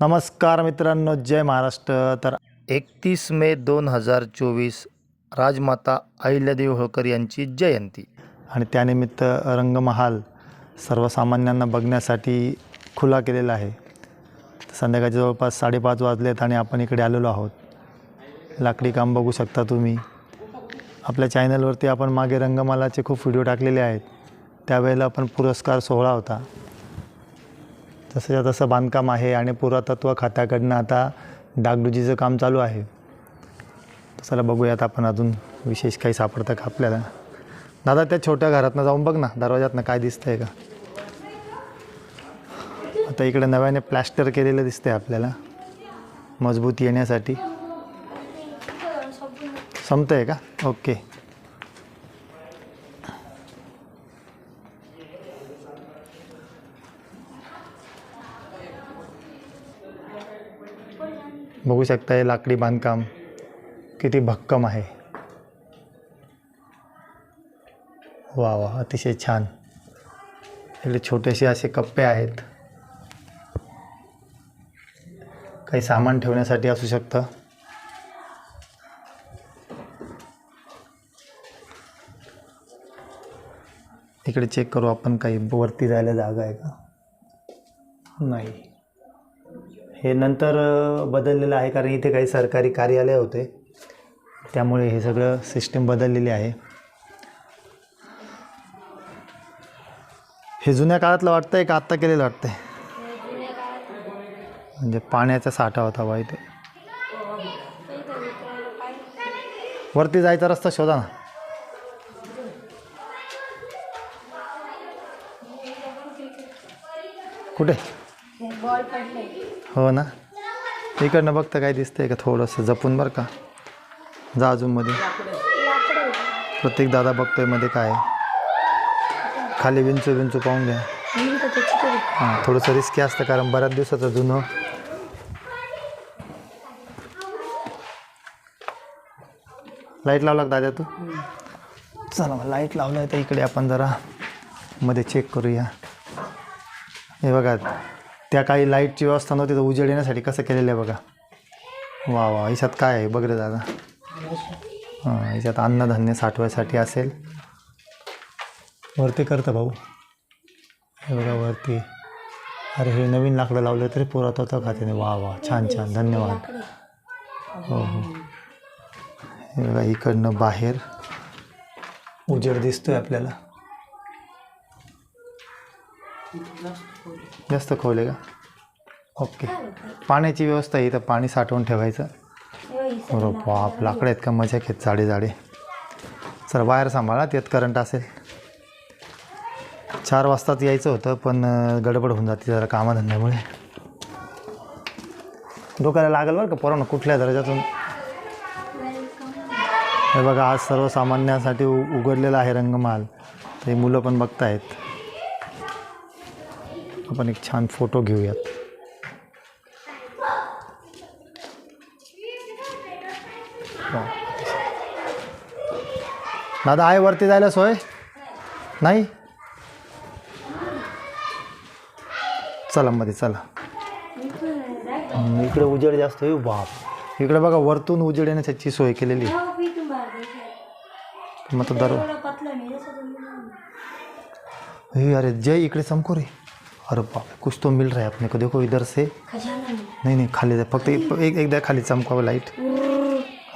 नमस्कार मित्रांनो जय महाराष्ट्र. तर एकतीस मे दोन हजार चोवीस राजमाता अहिल्यादेवी होळकर यांची जयंती. आणि त्यानिमित्त रंगमहाल सर्वसामान्यांना बघण्यासाठी खुला केलेला आहे. संध्याकाळच्या जवळपास साडेपाच वाजलेत आणि आपण इकडे आलेलो आहोत. लाकडी काम बघू शकता तुम्ही. आपल्या चॅनलवरती आपण मागे रंगमालाचे खूप व्हिडिओ टाकलेले आहेत. त्यावेळेला आपण पुरस्कार सोहळा होता. तसंच्या तसं बांधकाम आहे आणि पुरातत्व खात्याकडनं आता डागडुजीचं काम चालू आहे. चला बघूयात आपण अजून विशेष काही सापडतं का आपल्याला. दादा त्या छोट्या घरातनं जाऊन बघ ना दरवाजातनं काय दिसतंय का? आता इकडे नव्याने प्लॅस्टर केलेलं दिसतंय आपल्याला. मजबूत येण्यासाठी. संपतं आहे का? ओके. बघू शकता हे लाकडी बांधकाम किती भक्कम आहे. वा वा अतिशय छान. इकडे छोटेसे असे कप्पे आहेत. काही सामान ठेवण्यासाठी असू शकतं. इकडे चेक करू आपण काही वरती जायला जागा आहे का? नाही. हे नंतर बदललेलं आहे कारण इथे काही सरकारी कार्यालय होते. त्यामुळे हे सगळं सिस्टीम बदललेली आहे. हे जुन्या काळातलं वाटतंय का आत्ता केलेलं वाटतंय? म्हणजे पाण्याचा साठा होता बा इथे. वरती जायचा रस्ता शोधा ना. कुठे? हो ना? इकडनं बघता काय दिसतंय का थोडंसं? जपून बरं का. जा अजूनमध्ये प्रत्येक दादा बघतोयमध्ये काय आहे. खाली विंचू विंचू पाहून घ्या. हां थोडंसं रिस्की असतं कारण बऱ्याच दिवसाचं जुनं. लाइट लावला का दादा तू? चला मग लाइट लावलं तर इकडे आपण जरा मध्ये चेक करूया. हे बघा. त्या काही लाईटची व्यवस्था नव्हती तर उजेड येण्यासाठी कसं केलेलं आहे बघा. वा वा याच्यात काय आहे बघ रे दादा. हां याच्यात अन्नधान्य साठवायसाठी असेल. वरती करतं भाऊ. हे बघा वरती. अरे हे नवीन लाकडं लावलं तरी पुरातत्व खात्याने वा वा छान छान. धन्यवाद. हो हो. हे बघा इकडनं बाहेर उजेड दिसतोय आपल्याला. जास्त खोल आहे का? ओके. पाण्याची व्यवस्था आहे इथं पाणी साठवून ठेवायचं. बरोबर बाप लाकडं आहेत का? मजा घेत जाडे जाडे सर बाहेर सांभाळा त्यात करंट असेल. चार वाजताच यायचं होतं पण गडबड होऊन जाते जरा कामाधंद्यामुळे. डोक्याला लागेल बरं का पोरांना कुठल्या दर्जातून? हे बघा आज सर्वसामान्यांसाठी उघडलेला आहे रंगमाल. ते मुलं पण बघतायत. आपण एक छान फोटो घेऊयात. दादा आहे वरती जायला सोय? नाही? चला मध्ये चला. इकडे उजेड जास्त आहे बाप. इकडे बघा वरतून उजेड येण्याची सोय केलेली आहे. मग तो दर हे अरे जय इकडे रे अरे बाप कुछ तो मिल रहा है अपने को। देखो इधर से। नहीं। नहीं खाली दे फक्त एक एक- एकदा खाली चमकावं लाइट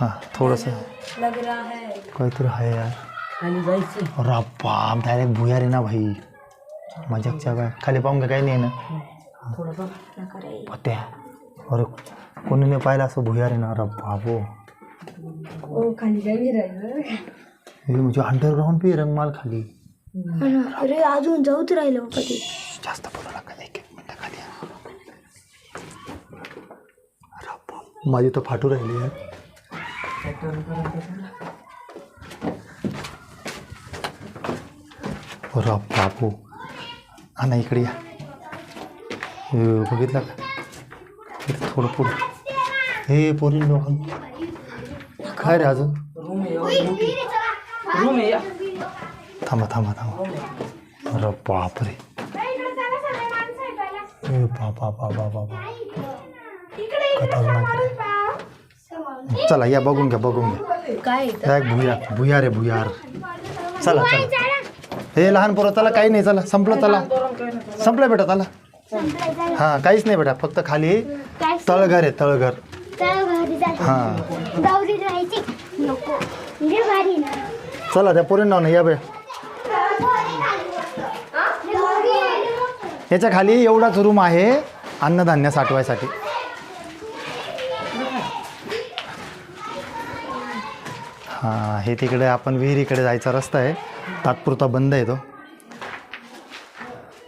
हां थोडंसं लग रहा है। काहीतरी आहे यार। खाली जायचं अरे बाप डायरेक्ट भुयार आहे ना भाई। मजाकच्या काय खाली पाहून का काही नाही ना। करे? पत्या अरे कोणी नाही पाहिलं असं भुयार आहे ना? अरे बाबो ओ खाली हे म्हणजे अंडरग्राऊंड आहे रंगमाल खाली। अरे अजून जाऊच राहिलं कधी जास्त बोलू नका एक एक मिनटं खाली या. अरे बाप. माझी तर फाटू राहिली यार अरे बापू. हा ना इकडे या. हे बघितलं का? इथे थोडं पुढं. हे पोरी लोक काय रे अजून? रूम आहे एवढी मोठी रूम आहे या. थांबा थांबा थांबा. अरे बापरे. ए बाबा बाबा बाबा खतरनाक. चला या बघून घ्या बघून घ्या. काय या एक भुयार भुयार आहे भुयार चला चला. हे लहान पोरं चला काही नाही चला. संपलं चला. संपलं बेटा चला. हां काहीच नाही बेटा. फक्त खाली तळघर आहे तळघर. हां. चला त्या पोरींना या बे. याच्या खाली एवढाच रूम आहे अन्नधान्य साठवायसाठी. हां हे तिकडे आपण विहिरीकडे जायचा रस्ता आहे. तात्पुरता बंद आहे तो.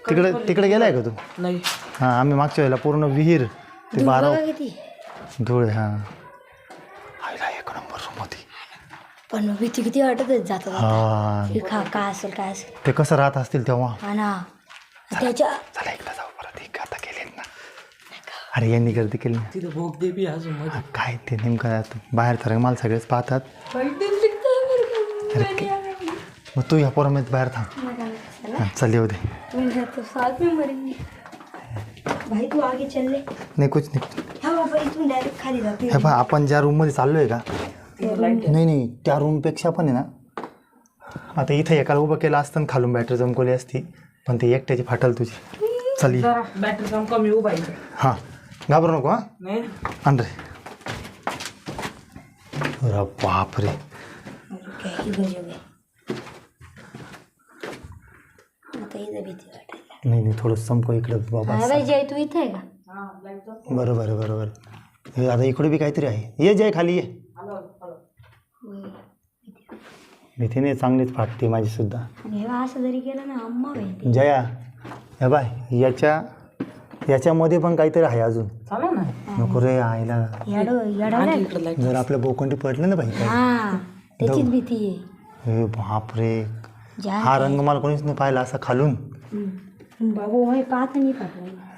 तिकडे तिकडे गेलाय का तू? नाही. हां आम्ही मागच्या वेळेला पूर्ण विहीर ते बारा धुळे हां. आईला एक नंबर रूम होती. पण भीती किती वाटत जातात हां. हे खा काय असेल काय असेल. ते कसं राहत असतील तेव्हा? हा ना. त्याच्या चला एकदा जाऊ. परत एक आता केलेत ना. अरे यांनी गर्दी केली ना. तिथं भोग देवी अजून मध्ये. हा, काय ते नेमकं आता बाहेर तर मला सगळेच पाहतात. अरे के- मग तू या पोरामध्ये बाहेर थांब. हा, चल येऊ दे. साथ में मरेंगे भाई तू आगे चल ले. नाही कुछ नाही. हाँ बाबा इथून डायरेक्ट खाली जाते हे पहा आपण ज्या रूममध्ये चाललो आहे का? नाही नाही त्या रूमपेक्षा पण आहे ना. आता इथं एकाला उभं केलं असतं आणि खालून बॅटरी जमकवली असती. पण ते एकट्याची फाटल तुझी. चल ये. बॅटरी कम कमी उभा आहे हां. घाबरू नको हां. नाही. आण रे. अरे बाप रे काय ही गजब आहे आता इथं भीती वाटायला नाही नाही थोडं संपव इकडं बाबा. हा बाई जय तू इथे आहे का? बरोबर आहे बरोबर हे आता इकडे बी काहीतरी आहे. ये जय खाली ये. भीती नाही चांगलीच फाटते माझी सुद्धा. आणि हे असं जरी केलं ना अम्मा भेटते जया हे बाय याच्या याच्यामध्ये पण काहीतरी आहे अजून. चालू ना? नको रे आईला. याडो याडो जर आपल्या बोकोंडी पडलं ना बाई हा त्याचीच भीती आहे. हे बाप रे जा हा रंग मला कोणीच नाही पाहिला असा खालून. बाबू हे पाहत नाही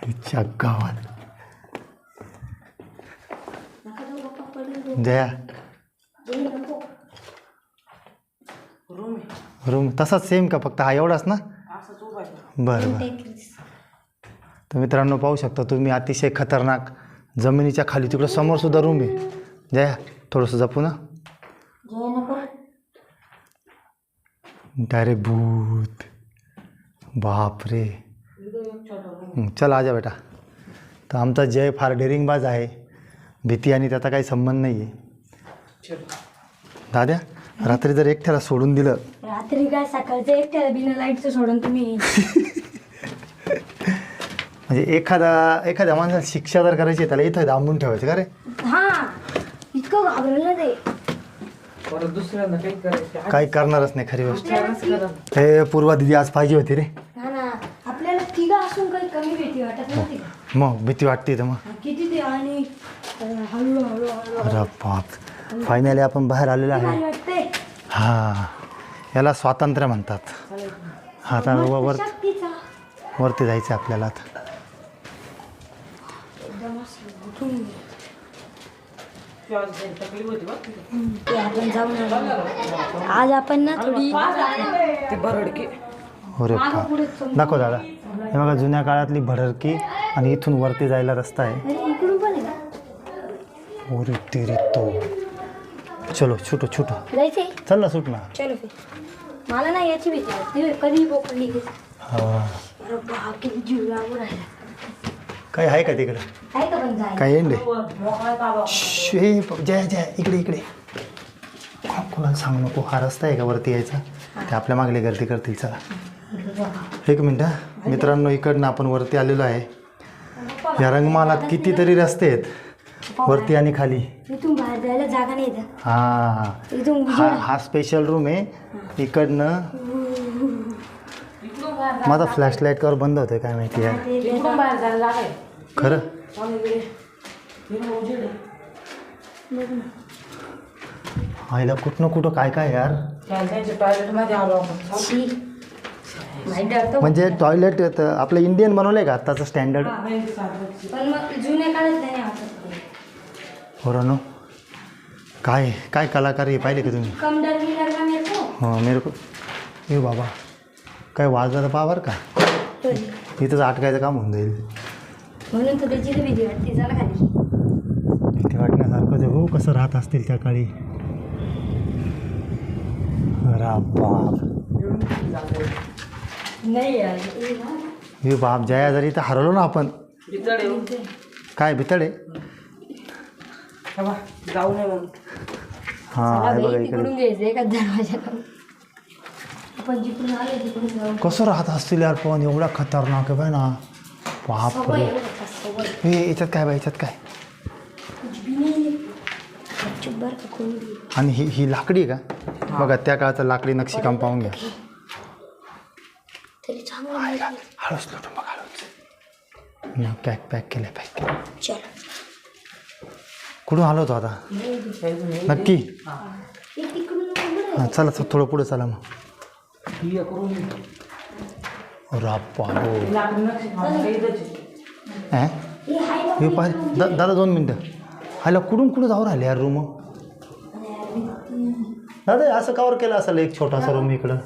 तिच्या गावात. जया रूम तसाच सेम का फक्त हा एवढाच ना? बरं बरं. तर मित्रांनो पाहू शकता तुम्ही अतिशय खतरनाक जमिनीच्या खाली. तिकडं समोर सुद्धा रूम आहे. जया थोडंसं जपू ना. डायरेक्ट भूत. बाप रे हं, चल आजा बेटा. तर आमचा जय फार डेरिंगबाज आहे. भीती आणि त्याचा काही संबंध नाही आहे दाद्या रात्री जर एकट्याला सोडून दिलं रात्री काय सकाळचं एकट्याला बिना लाईटचं सोडून तुम्ही? म्हणजे एखादा एखाद्या माणसाला शिक्षा जर करायची त्याला इथं दांबून ठेवायचं का रे? हा इतकं घाबरलं ना ते. परत काही करायचं काही करणारच नाही खरी गोष्ट. करा हे पूर्वा दिदी आज पाहिजे होती रे. हा ना आपल्याला तिघं असून काही कमी भीती वाटत नव्हती का? मग भीती वाटते तर मग. किती ते आणि अं, हळू हळू हळू अरे बाप. फायनली आपण बाहेर आलेलो आहे. वाटते हां. याला स्वातंत्र्य म्हणतात. आता व- वर शक्तीचा वरती जायचं आहे आपल्याला. आज आपण ना थोडी अरे दाखव दादा. हे बघा जुन्या काळातली भडरकी आणि इथून वरती जायला रस्ता आहे. अरे इकडून पण आहे का? ओरे तेरे तो. चलो छुटो छुटो। जायचंय चल ना सुट ना। चलो फिर। मला ना याची भीती वाटते. कधी हा. अरे बाप किती जीव लागून राहिला. काही आहे का तिकडे? आहे का पण जाय काय एंड श्श, हे जय जय इकडे इकडे. कोणाला सांगू नको हा रस्ता आहे का वरती यायचा? ते आपल्या मागली गर्दी करतील चला. एक मिनिट हा. मित्रांनो इकडनं आपण वरती आलेलो आहे. या रंगमालात कितीतरी रस्ते आहेत. वरती आणि खाली. इथून बाहेर जायला जागा नाही येत हा इथून हा हा स्पेशल रूम आहे. इकडनं माझा फ्लॅशलाईट कवर बंद होतोय काय माहिती यार इकडून बाहेर जायला जागा आहे. खरं? चालू इकडे? इकडे उजेड आहे. आईला कुठनं कुठं काय काय यार? त्या- त्यांच्या टॉयलेटमध्ये आलो आपण. शी. माहिती वाटतं म्हणजे टॉयलेट आपलं इंडियन बनवलं आहे का आत्ताचं स्टँडर्ड पण मग जुन्या काळात नाही हो काय काय कलाकार हे पाहिले का तुम्ही? कम डर भी लगना मेरे को? हो मेरे को. ए बाबा काय वाजला तर पहा बरं का? इथंच अटकायचं काम होऊन जाईल. म्हणून तर त्याची तर भीती वाटते चला खाली. कधी हो कसं राहत असतील त्या काळी. अरे बाप. नाही यार हे बाप. जया जरी तर हरवलो ना आपण. येऊ. काय भितडे बघ, जाऊ नये म्हणून. हां हे बघा इकडे. तिकडून घ्यायचं एका दरवाजा आपण जिकडून आलो तिकडून जाऊ. कसं राहत असतील यार पण एवढा खतरनाक आहे बाय ना. बाप सवय रे आहे बरं का, सवय. हे याच्यात काय बाय याच्यात काय? कुछ भी नहीं चुप बर का कोण भी आणि ही ही लाकडी आहे का? बघा त्या काळाचं लाकडी नक्षीकाम पाहून घ्या. तरी चांगलं माहिती हळूच लुटून बघा हळूच. पॅक पॅक केलं पॅक केलं चल. कुठून आलो होतो आता? नक्की. हे. हां चला थोडं पुढे चला मग. ही. राप्पा हे हे पाय दा दादा दोन मिनटं. हायला कुठून कुठं जाऊ राहिले यार रूम दादा असं कवर केलं असेल एक छोटासा रूम इकडं?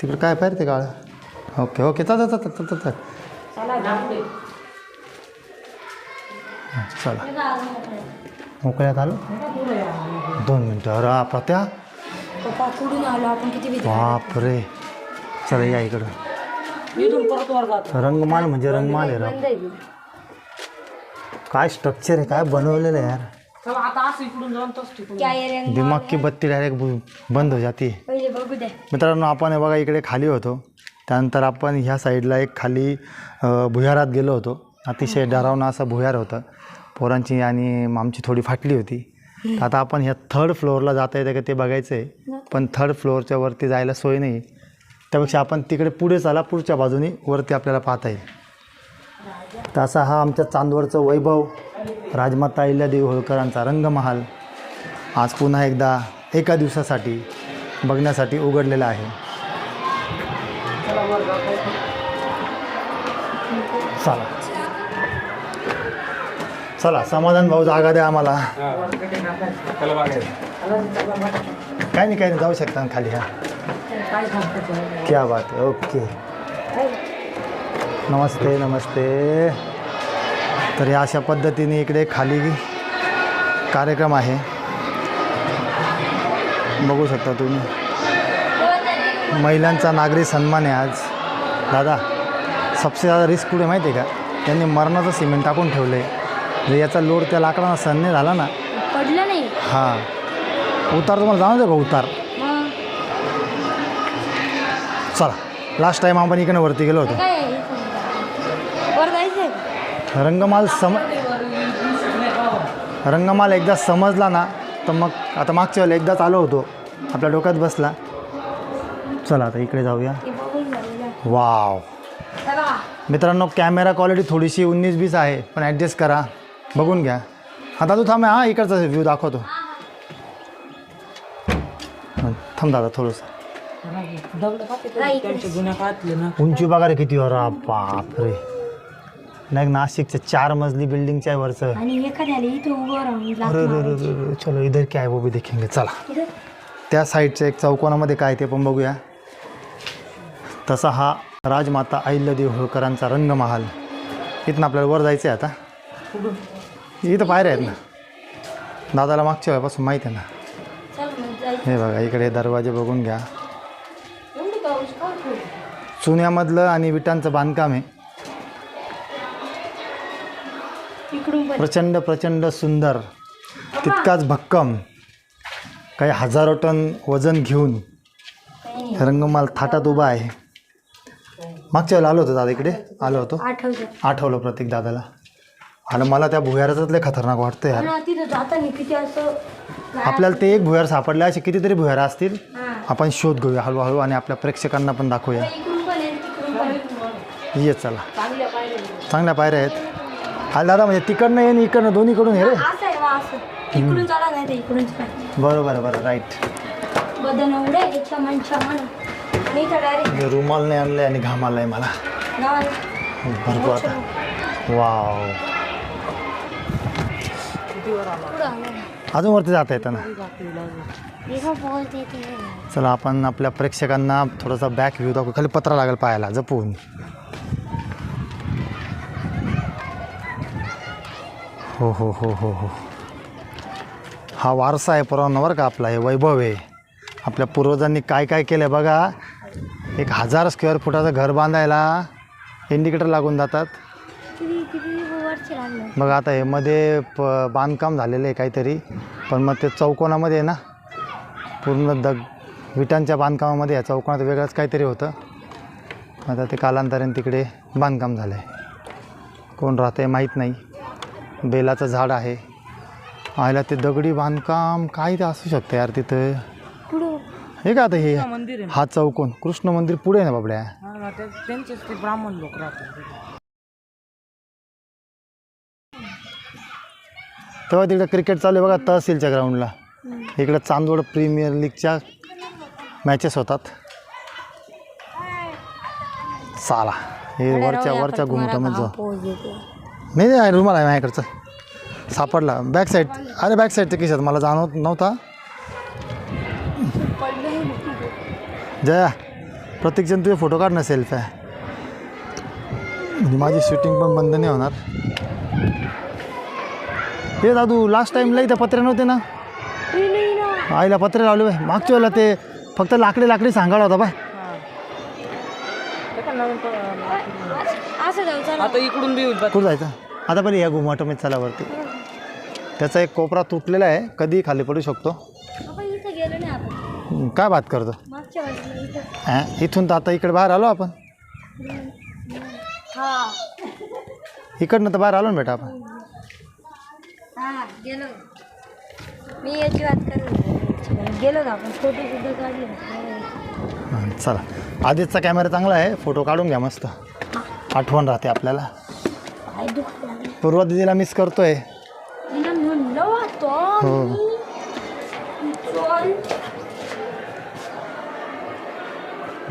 तिकडं काय पाहिजे ते काळं ओके ओके. चल चल चल चल चल? मोकळ्यात आलो. दोन मिनटं. अरे आपा त्या बापरे. चला या इकडं. इथून परत वर जातो. रंगमाल म्हणजे रंगमाल आहे राव. की? काय स्ट्रक्चर आहे काय बनवलेलं आहे यार? चला आता असं इकडून जाऊन तोच तिकडून क्या ये रंग दिमाग की बत्ती डायरेक्ट बंद हो जाते. पहिले बघू दे. मित्रांनो आपण बघा इकडे खाली होतो. त्यानंतर आपण ह्या साईडला एक खाली भुयारात गेलो होतो. अतिशय डरावणं असं भुयार होतं. पोरांची आणि आमची थोडी फाटली होती. आता आपण ह्या थर्ड फ्लोअरला जाता येतं का ते बघायचं आहे पण थर्ड फ्लोअरच्या वरती जायला सोय नाही. त्यापेक्षा आपण तिकडे पुढे चाला पुढच्या बाजूने वरती आपल्याला पाहता येईल. तर असा हा आमच्या चांदवडचं वैभव राजमाता अहिल्यादेवी होळकरांचा रंगमहाल आज पुन्हा एकदा एका दिवसासाठी बघण्यासाठी उघडलेला आहे. चला. चला समाधान भाऊ जागा द्या आम्हाला. काय नाही काय नाही जाऊ शकता खाली हा. काय बात आहे ओके. नमस्ते नमस्ते. तर या अशा पद्धतीने इकडे खाली कार्यक्रम आहे. बघू शकता तुम्ही. महिलांचा नागरी सन्मान आहे आज. दादा सबसे ज़्यादा रिस्क कुठे माहिती आहे का? त्यांनी मरणाचं सिमेंट टाकून ठेवलं आहे जर याचा लोड त्या लाकडांना सहन नाही झाला ना? पडलं नाही. हां. उतार तुम्हाला जाणवतो का उतार? चला लास्ट टाईम आपण इकडे वरती गेलो होतो? रंगमाल सम रंगमाल एकदा समजला ना तर मग आता मागच्या वेळेला एकदाच आलो होतो. आपल्या डोक्यात बसला. चला आता इकडे जाऊया. हे. वाव. चला. मित्रांनो कॅमेरा क्वालिटी थोडीशी उन्नीस बीस आहे पण ॲडजस्ट करा. बघून घ्या. हा दादू थांब हा इकडचा व्ह्यू दाखवतो. हं, थांब दादा थोडंसं. उंची बघा रे किती अरे बापरे. नाही नाशिकच्या चार मजली बिल्डिंगच्या आहे वरचं. अरे चलो इधर क्या है वो भी देखेंगे चला? त्या साईडच्या एक चौकोनामध्ये काय ते पण बघूया. तसा हा राजमाता अहिल्यादेवी होळकरांचा रंगमहाल. इथनं आपल्याला वर जायचं आहे आता. इथं पायऱ्या आहेत ना. दादाला मागच्या वेळेपासून माहीत आहे ना. हे बघा इकडे दरवाजे बघून घ्या? चुन्यामधलं आणि विटांचं बांधकाम आहे. प्रचंड प्रचंड सुंदर तितकाच भक्कम काही हजारो टन वजन घेऊन. रंगमाल थाटात उभा आहे. मागच्या वेळेला आलो होतो दादा इकडे. आलो होतो. आठवलं. प्रतीक दादाला. आणि मला त्या भुयाराचाच लय खतरनाक वाटतं यार. आणि तिथं जाताना किती असं आपल्याला ते एक भुयार सापडले असे कितीतरी भुयारा असतील. हा. आपण शोध घेऊया हळूहळू आणि आपल्या प्रेक्षकांना पण दाखवूया. इकडून पण आहे तिकडून पण आहे. ये चला. चांगल्या पायऱ्या आहेत. हा दादा म्हणजे तिकडनं ये आणि इकडनं दोन्हीकडून ये रे. असं आहे वा असं. इकडून चला नाही तर इकडून चला बरोबर बरं राईट बदन मी रुमाल नाही आणले आणि घाम आलाय मला. भरपूर आता. वाव. अजून वरती जाता येतं ना? चला आपण आपल्या प्रेक्षकांना थोडासा बॅक व्ह्यू दाखवू. खाली पत्रा लागेल पाहायला जपून. हो हो हो हो हो. हा वारसा आहे पुराणावर का आपला हे वैभव आहे. आपल्या पूर्वजांनी काय काय केलं बघा? एक हजार स्क्वेअर फुटाचं घर बांधायला इंडिकेटर लागून जातात. मग आता हे मध्ये प बांधकाम झालेलं आहे काहीतरी पण मग ते चौकोनामध्ये आहे ना पूर्ण दग विटांच्या बांधकामामध्ये या चौकोनात वेगळंच काहीतरी होतं. आता ते कालांतराने तिकडे बांधकाम झालं आहे कोण राहतं आहे माहीत नाही. बेलाचं झाड आहे. आयला ते दगडी बांधकाम काय ते असू शकतं यार तिथं. हे का आता हे? मंदिर आहे. हा चौकोन. कृष्ण मंदिर पुढे आहे ना बाबड्या? हा ना, त्यांचेच ते ब्राह्मण लोक राहतात. तेव्हा तिकडे क्रिकेट चालू आहे बघा तहसीलच्या ग्राउंडला इकडे चांदवड प्रीमियर लीगच्या मॅचेस होतात. चाला हे वरच्या वरच्या घुमटामध्ये जाऊ देते. नाही नाही रुमाल आहे माझ्याकडचं. सापडला. बॅक साईड अरे बॅक साईडच्या खिशात मला जाणवत नव्हता. जया प्रत्येकजण तुझे फोटो काढ ना सेल्फ आहे. म्हणजे माझी शूटिंग पण बंद नाही होणार. हे दादू लास्ट टाईमला इथं पत्रे नव्हते ना? आईला पत्रे लावले बाय मागच्या वेळेला ते फक्त लाकडी लाकडी सांगायला होता बाय आता इकडून बी. कुठं जायचं? आता पहिले या घुमाटोमध्ये चला वरती. त्याचा एक कोपरा तुटलेला आहे. कधीही खाली पडू शकतो. काय बात करतो? इथून तर आता इकडे बाहेर आलो आपण. हा. इकडनं तर बाहेर आलो ना बेटा आपण. हा गेलो. मी याची गेलो ना आपण? फोटो सुद्धा काढले. हं, चला. आधीचा कॅमेरा चांगला आहे. फोटो काढून घ्या मस्त. आठवण राहते आपल्याला. पाय पूर्वा दिदीला मिस करतोय. हो चल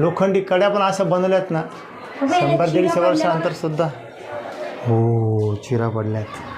लोखंडी कड्या पण अशा बनवल्यात ना. शंभर दीडशे वर्षानंतर सुद्धा. हो चिरा पडल्यात.